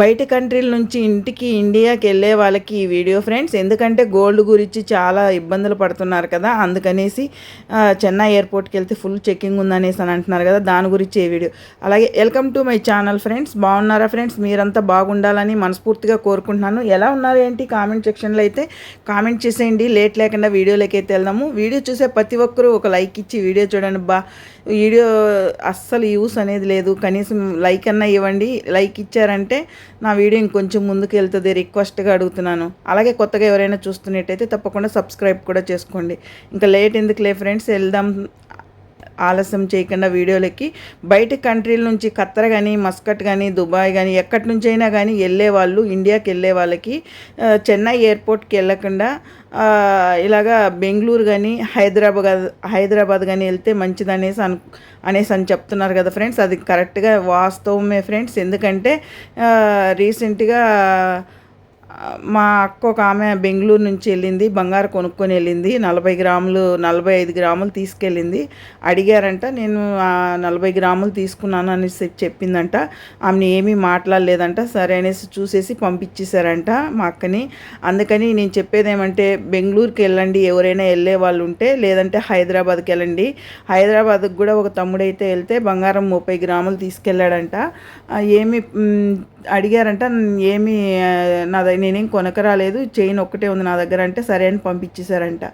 బయట కంట్రీల నుంచి ఇంటికి ఇండియాకి వెళ్ళే వాళ్ళకి ఈ వీడియో ఫ్రెండ్స్. ఎందుకంటే గోల్డ్ గురించి చాలా ఇబ్బందులు పడుతున్నారు కదా. అందుకనేసి చెన్నై ఎయిర్పోర్ట్కి వెళ్తే ఫుల్ చెకింగ్ ఉందనేసి అని అంటున్నారు కదా. దాని గురించి ఈ వీడియో. అలాగే welcome to my channel friends. బాగున్నారా ఫ్రెండ్స్? మీరంతా బాగుండాలని మనస్ఫూర్తిగా కోరుకుంటున్నాను. ఎలా ఉన్నారు ఏంటి? కామెంట్ సెక్షన్లో అయితే కామెంట్ చేసేయండి. లేట్ లేకుండా వీడియోలోకి అయితే వెళ్దాము. వీడియో చూసే ప్రతి ఒక్కరూ ఒక లైక్ ఇచ్చి వీడియో చూడండి బా. వీడియో అస్సలు యూస్ అనేది లేదు. కనీసం లైక్ అన్నా ఇవ్వండి. లైక్ ఇచ్చారంటే నా వీడియో ఇంకొంచెం ముందుకు వెళ్తుంది రిక్వెస్ట్గా అడుగుతున్నాను. అలాగే కొత్తగా ఎవరైనా చూస్తున్నట్టయితే తప్పకుండా సబ్స్క్రైబ్ కూడా చేసుకోండి. ఇంకా లేట్ ఎందుకు లే ఫ్రెండ్స్ వెళ్దాం ఆలస్యం చేయకుండా వీడియోలకి బయట కంట్రీల నుంచి ఖత్తర్ కానీ మస్కట్ కానీ దుబాయ్ కానీ ఎక్కడి నుంచి అయినా కానీ వెళ్ళే వాళ్ళు ఇండియాకి వెళ్ళే వాళ్ళకి చెన్నై ఎయిర్పోర్ట్కి వెళ్ళకుండా ఇలాగా బెంగళూరు కానీ హైదరాబాద్ హైదరాబాద్ కానీ వెళ్తే మంచిదనేసి అను అనేసి అని చెప్తున్నారు కదా ఫ్రెండ్స్. అది కరెక్ట్గా వాస్తవమే ఫ్రెండ్స్. ఎందుకంటే రీసెంట్గా మా అక్క ఒక ఆమె బెంగళూరు నుంచి వెళ్ళింది బంగారు కొనుక్కొని వెళ్ళింది నలభై గ్రాములు నలభై ఐదు గ్రాములు తీసుకెళ్ళింది. అడిగారంట నేను ఆ నలభై గ్రాములు తీసుకున్నాను అనేసి చెప్పిందంట. ఆమెను ఏమీ మాట్లాడలేదంట. సరే అనేసి చూసేసి పంపించేశారంట మా అక్కని. అందుకని నేను చెప్పేది ఏమంటే బెంగళూరుకి వెళ్ళండి ఎవరైనా వెళ్ళే వాళ్ళు ఉంటే లేదంటే హైదరాబాద్కి వెళ్ళండి. హైదరాబాద్కి కూడా ఒక తమ్ముడైతే వెళ్తే బంగారం ముప్పై గ్రాములు తీసుకెళ్ళాడంట. ఏమి అడిగారంట. ఏమి నా దగ్గర నేనేం కొనకరాలేదు. చైన్ ఒక్కటే ఉంది నా దగ్గర అంటే సరే అని పంపించేశారంట.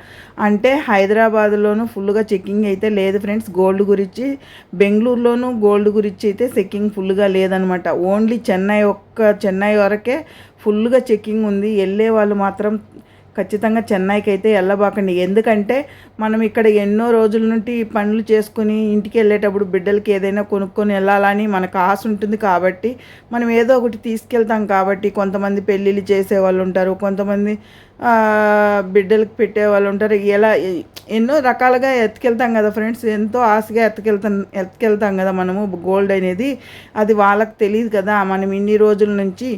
అంటే హైదరాబాద్లోనూ ఫుల్గా చెకింగ్ అయితే లేదు ఫ్రెండ్స్. గోల్డ్ గురించి బెంగళూరులోనూ గోల్డ్ గురించి అయితే చెక్కింగ్ ఫుల్గా లేదనమాట. ఓన్లీ చెన్నై ఒక్క చెన్నై వరకే ఫుల్గా చెక్కింగ్ ఉంది. వెళ్ళే వాళ్ళు మాత్రం ఖచ్చితంగా చెన్నైకి అయితే వెళ్ళబాకండి ఎందుకంటే మనం ఇక్కడ ఎన్నో రోజుల నుండి పనులు చేసుకుని ఇంటికి వెళ్ళేటప్పుడు బిడ్డలకి ఏదైనా కొనుక్కొని వెళ్ళాలని మనకు ఆశ ఉంటుంది కాబట్టి మనం ఏదో ఒకటి తీసుకెళ్తాం కాబట్టి కొంతమంది పెళ్ళిళ్ళు చేసే వాళ్ళు ఉంటారు కొంతమంది బిడ్డలకు పెట్టే వాళ్ళు ఉంటారు. ఎలా ఎన్నో రకాలుగా ఎత్తుకెళ్తాం కదా ఫ్రెండ్స్. ఎంతో ఆశగా ఎత్తుకెళ్తాం ఎత్తుకెళ్తాం కదా మనము. గోల్డ్ అనేది అది వాళ్ళకి తెలియదు కదా. మనం ఇన్ని రోజుల నుంచి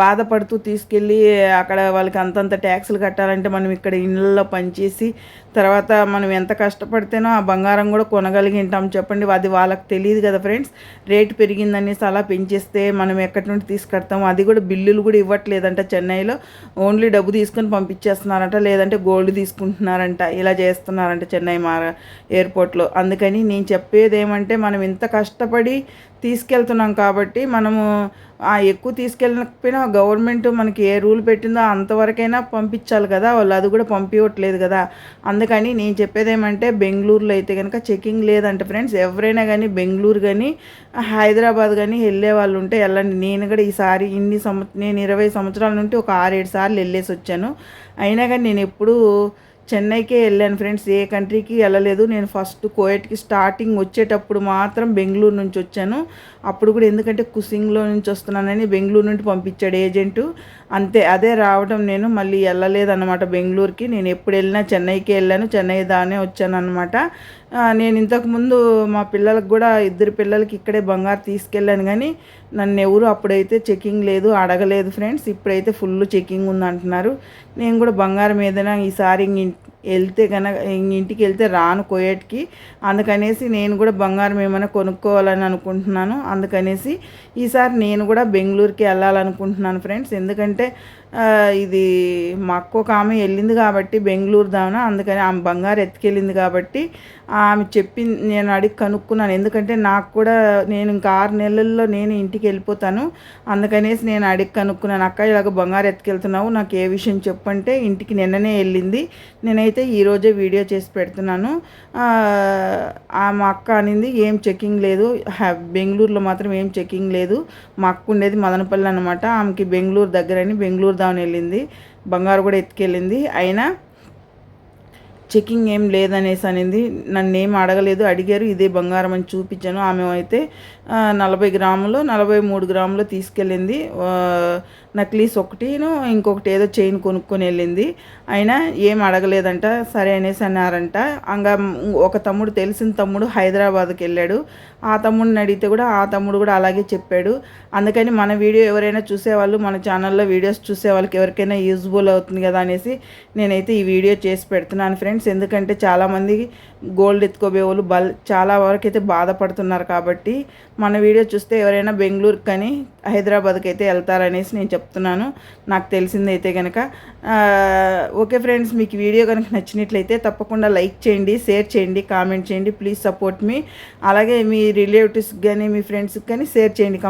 బాధపడుతూ తీసుకెళ్ళి అక్కడ వాళ్ళకి అంతంత ట్యాక్సులు కట్టాలంటే మనం ఇక్కడ ఇళ్ళల్లో పనిచేసి తర్వాత మనం ఎంత కష్టపడితేనో ఆ బంగారం కూడా కొనగలిగి ఉంటాం చెప్పండి అది వాళ్ళకి తెలియదు కదా ఫ్రెండ్స్. రేటు పెరిగిందనేసి అలా పెంచేస్తే మనం ఎక్కడి నుండి తీసుకెడతాం అది కూడా బిల్లులు కూడా ఇవ్వట్లేదంట చెన్నైలో. ఓన్లీ డబ్బు తీసుకొని పంపించేస్తున్నారంట లేదంటే గోల్డ్ తీసుకుంటున్నారంట. ఇలా చేస్తున్నారంట చెన్నై మా ఎయిర్పోర్ట్లో. అందుకని నేను చెప్పేది ఏమంటే మనం ఇంత కష్టపడి తీసుకెళ్తున్నాం కాబట్టి మనము ఆ ఎక్కువ తీసుకెళ్ళకపోయినా గవర్నమెంట్ మనకి ఏ రూల్ పెట్టిందో అంతవరకైనా పంపించాలి కదా. వాళ్ళు అది కూడా పంపించట్లేదు కదా. అందుకని నేను చెప్పేది ఏమంటే బెంగళూరులో అయితే కనుక చెకింగ్ లేదంట ఫ్రెండ్స్. ఎవరైనా కానీ బెంగళూరు కానీ హైదరాబాద్ కానీ వెళ్ళే వాళ్ళు ఉంటే వెళ్ళండి. నేను కూడా ఈసారి ఇన్ని సంవత్సరం నేను ఇరవై సంవత్సరాల నుండి ఒక ఆరేడు సార్లు వెళ్ళేసి వచ్చాను. అయినా కానీ నేను ఎప్పుడూ చెన్నైకే వెళ్ళాను ఫ్రెండ్స్ ఏ కంట్రీకి వెళ్ళలేదు. నేను ఫస్ట్ కోయట్కి స్టార్టింగ్ వచ్చేటప్పుడు మాత్రం బెంగళూరు నుంచి వచ్చాను. అప్పుడు కూడా ఎందుకంటే కుసింగ్లో నుంచి వస్తున్నానని బెంగళూరు నుండి పంపించాడు ఏజెంటు. అంతే అదే రావడం నేను మళ్ళీ వెళ్ళలేదన్నమాట బెంగళూరుకి. నేను ఎప్పుడు వెళ్ళినా చెన్నైకే వెళ్ళాను చెన్నై దానే వచ్చాను అనమాట నేను ఇంతకుముందు మా పిల్లలకు కూడా ఇద్దరు పిల్లలకి ఇక్కడే బంగారు తీసుకెళ్ళాను కానీ నన్ను ఎవరు అప్పుడైతే చెకింగ్ లేదు అడగలేదు ఫ్రెండ్స్. ఇప్పుడైతే ఫుల్ చెకింగ్ ఉంది అంటున్నారు నేను కూడా బంగారం ఏదైనా ఈసారి వెళ్తే కనుక ఇంటికి వెళ్తే రాను కోయట్కి. అందుకనేసి నేను కూడా బంగారం ఏమైనా కొనుక్కోవాలని అనుకుంటున్నాను. అందుకనేసి ఈసారి నేను కూడా బెంగళూరుకి వెళ్ళాలనుకుంటున్నాను ఫ్రెండ్స్. ఎందుకంటే ఇది మా అక్క ఒక ఆమె వెళ్ళింది కాబట్టి బెంగళూరు దావన అందుకని ఆమె బంగారు ఎత్తుకెళ్ళింది కాబట్టి ఆమె చెప్పి నేను అడిగి కనుక్కున్నాను. ఎందుకంటే నాకు కూడా నేను ఇంకా ఆరు నెలల్లో నేను ఇంటికి వెళ్ళిపోతాను. అందుకనేసి నేను అడిగి కనుక్కున్నాను. అక్క ఇలాగ బంగారు ఎత్తుకెళ్తున్నావు నాకు ఏ విషయం చెప్పంటే ఇంటికి నిన్ననే వెళ్ళింది. నేనైతే ఈరోజే వీడియో చేసి పెడుతున్నాను. ఆ, మా అక్క అనింది ఏం చెకింగ్ లేదు. బెంగళూరులో మాత్రం ఏం చెకింగ్ లేదు. మా అక్క ఉండేది మదనపల్లి అనమాట ఆమెకి బెంగళూరు దగ్గరని బెంగళూరు దాని వెళ్ళింది. బంగారు కూడా ఎత్తుకెళ్ళింది. అయినా చెకింగ్ ఏం లేదనేసి అనింది. నన్ను ఏం అడగలేదు. అడిగారు ఇదే బంగారం అని చూపించాను. ఆమె అయితే నలభై గ్రాములు నలభై మూడు గ్రాములు తీసుకెళ్ళింది. నక్లీస్ ఒకటిను ఇంకొకటి ఏదో చైన్ కొనుక్కొని వెళ్ళింది. అయినా ఏం అడగలేదంట. సరే అనేసి అన్నారంట. అంగా ఒక తమ్ముడు తెలిసిన తమ్ముడు హైదరాబాద్కి వెళ్ళాడు. ఆ తమ్ముడిని అడిగితే కూడా ఆ తమ్ముడు కూడా అలాగే చెప్పాడు. అందుకని మన వీడియో ఎవరైనా చూసేవాళ్ళు మన ఛానల్లో వీడియోస్ చూసే వాళ్ళకి ఎవరికైనా యూజ్ఫుల్ అవుతుంది కదా అనేసి నేనైతే ఈ వీడియో చేసి పెడుతున్నాను ఫ్రెండ్స్. ఎందుకంటే చాలామంది గోల్డ్ ఎత్తుకోబోయే వాళ్ళు బల్ చాలా వరకు అయితే బాధపడుతున్నారు కాబట్టి మన వీడియో చూస్తే ఎవరైనా బెంగళూరుకి కానీ హైదరాబాద్కి అయితే వెళ్తారనేసి నేను చెప్తున్నాను. నాకు తెలిసిందైతే కనుక ఓకే ఫ్రెండ్స్ మీకు వీడియో కనుక నచ్చినట్లయితే తప్పకుండా లైక్ చేయండి షేర్ చేయండి కామెంట్ చేయండి ప్లీజ్ సపోర్ట్ మీ. అలాగే మీ రిలేటివ్స్కి కానీ మీ ఫ్రెండ్స్కి కానీ షేర్ చేయండి